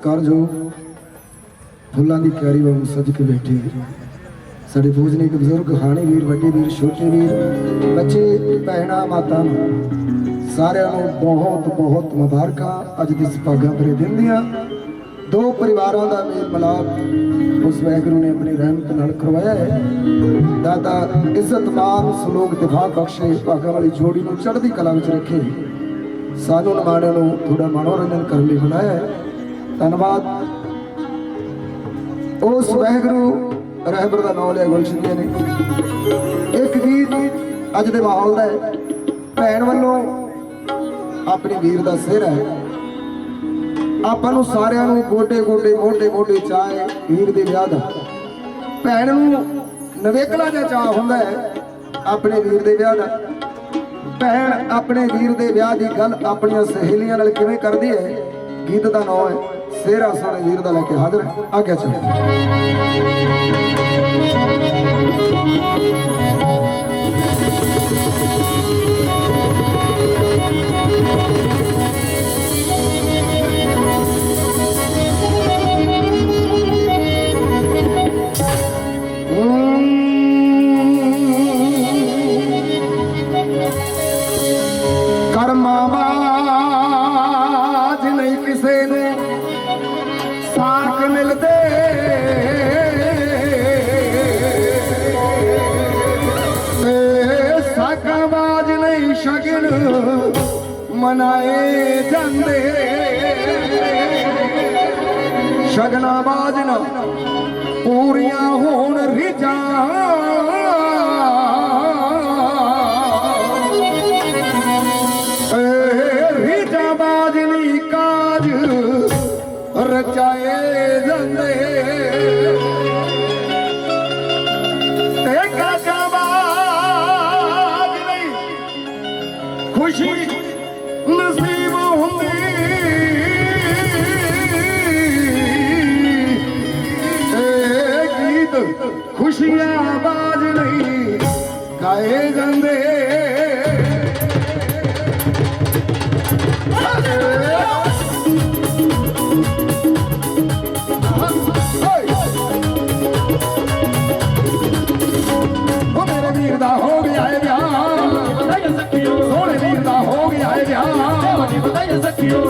ਸਤਿਕਾਰਯੋਗ ਫੁੱਲਾਂ ਦੀ ਕਿਆਰੀ ਵਾਂਗ ਸੱਜ ਕੇ ਬੈਠੇ ਸਾਡੇ ਇੱਕ ਬਜ਼ੁਰਗ ਹਾਣੀ ਵੀਰ, ਵੱਡੇ ਵੀਰ, ਛੋਟੇ ਵੀਰ, ਬੱਚੇ, ਭੈਣਾਂ ਮਾਤਾ ਸਾਰਿਆਂ ਨੂੰ ਬਹੁਤ ਬਹੁਤ ਮੁਬਾਰਕਾਂ। ਅੱਜ ਦੇ ਸੁਭਾਗਾਂ ਭਰੇ ਦਿਨ ਦੀਆਂ ਦੋ ਪਰਿਵਾਰਾਂ ਦਾ ਮੇਲ ਮਿਲਾਪ ਉਸ ਵਾਹਿਗੁਰੂ ਨੇ ਆਪਣੀ ਰਹਿਮਤ ਨਾਲ ਕਰਵਾਇਆ ਹੈ। ਦਾਦਾ ਇੱਜ਼ਤ ਮਾਨ ਸਲੋਕ ਦਿਖਾ ਬਖਸ਼ੇ, ਭਾਗਾਂ ਵਾਲੀ ਜੋੜੀ ਨੂੰ ਚੜ੍ਹਦੀ ਕਲਾ ਵਿੱਚ ਰੱਖੇ। ਸਾਨੂੰ ਨਿਮਾਣਿਆਂ ਨੂੰ ਥੋੜਾ ਮਨੋਰੰਜਨ ਕਰਨ ਲਈ ਬੁਲਾਇਆ ਹੈ। ਧੰਨਵਾਦ। ਉਸ ਵਹਿਗੁਰੂ ਰਹਿਬਰ ਦਾ ਨਾਮ ਲਿਆ ਗੁਲਸ਼ਨੀਆਂ ਨੇ। ਇੱਕ ਗੀਤ ਅੱਜ ਦੇ ਮਾਹੌਲ ਦਾ ਹੈ। ਭੈਣ ਵੱਲੋਂ ਆਪਣੇ ਵੀਰ ਦਾ ਸਿਰ ਹੈ। ਆਪਾਂ ਨੂੰ ਸਾਰਿਆਂ ਨੂੰ ਗੋਡੇ ਗੋਡੇ ਮੋਢੇ ਮੋਢੇ ਚਾਹੇ ਵੀਰ ਦੇ ਵਿਆਹ ਦਾ ਭੈਣ ਨੂੰ ਨਵੇਕਲਾ ਜਿਹਾ ਚਾਹ ਹੁੰਦਾ ਹੈ ਆਪਣੇ ਵੀਰ ਦੇ ਵਿਆਹ ਦਾ। ਭੈਣ ਆਪਣੇ ਵੀਰ ਦੇ ਵਿਆਹ ਦੀ ਗੱਲ ਆਪਣੀਆਂ ਸਹੇਲੀਆਂ ਨਾਲ ਕਿਵੇਂ ਕਰਦੀ ਹੈ? ਗੀਤ ਦਾ ਨਾਮ ਹੈ ਸੇਰਾ ਸੋਹਣੇ ਵੀਰ ਦਾ ਲੈ ਕੇ ਹਾਜ਼ਰ ਹੈ। ਆਗਿਆ ਸ਼ਗਨਾਂ ਬਾਜ ਪੂਰੀਆਂ ਹੋਣ ਰਿਜਾਂ ਰੀਜਾ ਬਾਜਨੀ ਕਾਜ ਰਚਾਏ ਜਾਂਦੇ।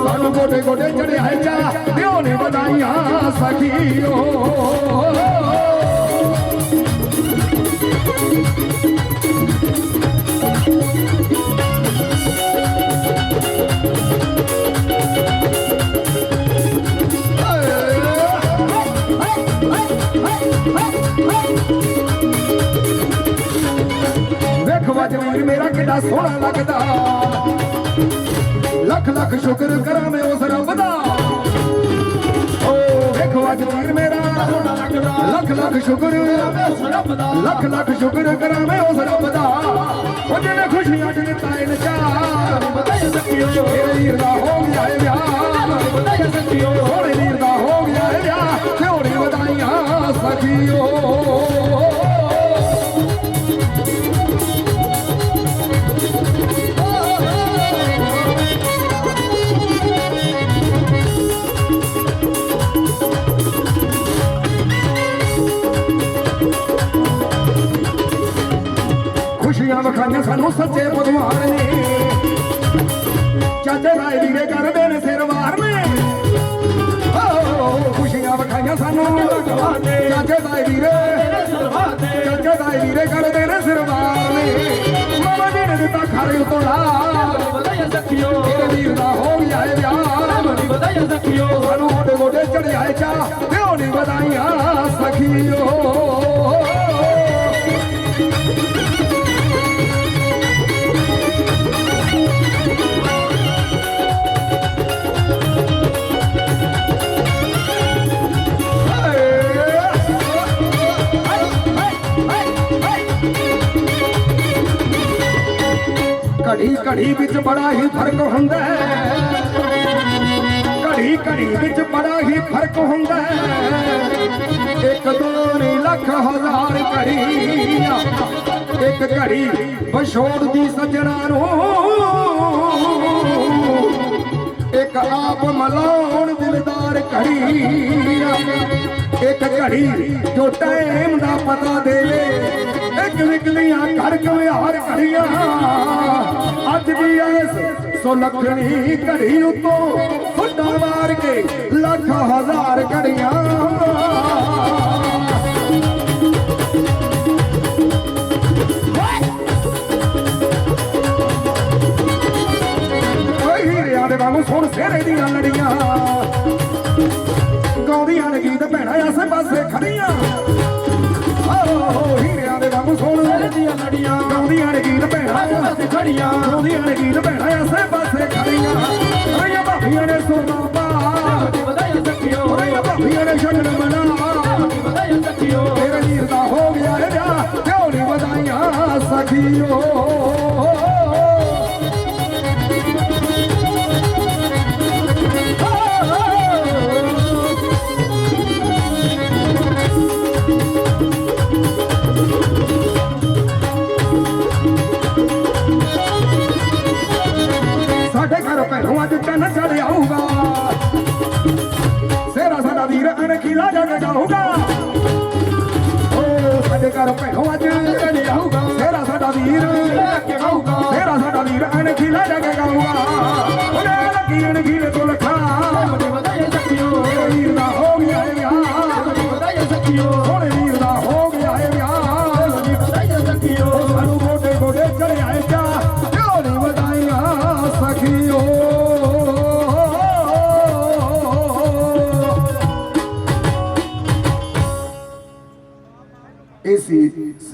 ਸਾਨੂੰ ਗੋਡੇ ਗੋਡੇ ਚੜਿਆ ਏ ਚਾ ਦਿਓ ਨੇ ਵਧਾਈਆਂ ਸਖੀਓ ਵੇਖ ਵਜ ਮੇਰਾ ਕਿੰਨਾ ਸੋਹਣਾ ਲੱਗਦਾ। ਲੱਖ ਲੱਖ ਸ਼ੁਕਰ ਕਰਾਂ ਮੈਂ ਉਸ ਰੱਬ ਦਾ। ਓ ਵੇਖ ਵਜ ਵੀਰ, ਮੇਰਾ ਲੱਖ ਲੱਖ ਸ਼ੁਕਰ ਲੱਖ ਲੱਖ ਸ਼ੁਕਰ ਕਰਾਂ ਮੈਂ ਉਸ ਰੱਬ ਦਾ। ਉਹ ਜਿਹਨੇ ਖੁਸ਼ੀਆਂ ਚ ਦਿੱਤਾ ਇਹ ਨਚਾ ਮੇਰੇ ਵੀਰ ਦਾ ਹੋ ਗਿਆ ਇਹ ਵਿਆਹ। ਸੋਹਣੇ ਵੀਰ ਦਾ ਹੋ ਗਿਆ ਇਹ ਵਿਆਹ। ਥੋੜੀ ਵਧਾਈਆਂ, ਸਖੀਓ। ਸਾਨੂੰ ਸੱਚੇ ਭਗਵਾਨ ਨੇ। ਚਾਚੇ ਰਾਏ ਵੀਰੇ ਕਰਦੇ ਨੇ ਸਿਰ ਵਾਰ ਨੇ। ਓ, ਖੁਸ਼ੀਆਂ ਵਿਖਾਈਆਂ ਸਾਨੂੰ ਚਾਚੇ ਰਾਏ ਵੀਰੇ ਚਾਚੇ ਰਾਏ ਵੀਰੇ ਕਰਦੇ ਨੇ ਸਿਰ ਵਾਰ ਨੇ। ਮਾਮਾ ਜੀ ਨੇ ਦਿੱਤਾ ਖਾਰੇ ਉਤੋੜਾ ਮੇਰੇ ਵੀਰ ਦਾ ਹੋ ਗਿਆ ਏ ਵਿਆਹ। ਸਾਨੂੰ ਗੋਡੇ ਗੋਡੇ ਚੜਿਆ ਚਾ ਦਿਓ ਨੀ ਵਧਾਈਆਂ ਸਖੀਓ। ਘੜੀ ਘੜੀ ਵਿੱਚ ਬੜਾ ਹੀ ਫ਼ਰਕ ਹੁੰਦਾ ਹੈ। ਘੜੀ ਘੜੀ ਵਿੱਚ ਬੜਾ ਹੀ ਫ਼ਰਕ ਹੁੰਦਾ ਹੈ। ਇੱਕ ਦੋ ਲੱਖ ਹਜ਼ਾਰ ਘੜੀਆਂ ਇੱਕ ਘੜੀ ਵਿਛੋੜ ਦੀ ਸੱਜਣਾ ਨੂੰ। ਇੱਕ ਆਪ ਮਲਾਉਣ ਦਿਲਦਾਰ ਘੜੀ ਇੱਕ ਘੜੀ ਜੋ ਟਾਈਮ ਦਾ ਪਤਾ ਦੇਵੇ। ਇੱਕ ਵਿਕਲੀਆਂ ਘਰ ਘਿਆਰ ਘੜੀਆਂ। ਅੱਜ ਵੀ ਐਸ ਸੋ ਲੱਖਣੀ ਘੜੀ ਉਤੋਂ ਫੁੱਟਾਂ ਮਾਰ ਕੇ ਲੱਖ ਹਜ਼ਾਰ ਘੜੀਆਂ। ਓਏ ਹੀਰਿਆਂ ਦੇ ਵਾਂਗੂ ਸੁਣ ਸਿਹਰੇ ਦੀਆਂ ਲੜੀਆਂ। ਗਾਉਂਦੀਆਂ ਨੇ ਗੀਤ ਭੈਣਾਂ ਆਸੇ ਪਾਸੇ ਖੜੀਆਂ। ਹੀਰਿਆਂ ਦੇ ਵਾਂਗੂ ਸਿਹਰੇ ਦੀਆਂ ਲੜੀਆਂ। ਗਾਉਂਦੀਆਂ ਨੇ ਗੀਤ ਭੈਣਾਂ ਆਸੇ ਪਾਸੇ ਖੜੀਆਂ। ਗਾਉਂਦੀਆਂ ਨੇ ਗੀਤ ਭੈਣਾਂ ਆਸੇ ਪਾਸੇ ਖੜੀਆਂ। ਰਈਆਂ ਭਾਬੀਆਂ ਨੇ ਸੁਰਮਾ ਪਾ। ਵਧਾਈਆਂ ਸਖੀਓ ਰਈਆਂ ਭਾਬੀਆਂ ਨੇ ਸ਼ਗਨ ਬਣਾ ਵਧਾਈਆਂ ਸਖੀਓ ਤੇਰੇ ਵੀਰ ਦਾ ਹੋ ਗਿਆ ਏ ਵਿਆਹ ਕਿਉਂ ਨਹੀਂ ਵਧਾਈਆਂ ਸਖੀਓ। ਅਣਖੀਲਾ ਓ ਸਾਡੇ ਘਰ ਭੈਣੋ ਅੱਜ ਚੜ ਆਊਗਾ ਸੇਰਾ ਸਾਡਾ ਵੀਰ।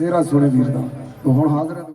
ਇਹ ਸੀ ਵੀਰ ਦਾ। ਤੋ ਹੁਣ ਹਾਜ਼ਰ ਹੈ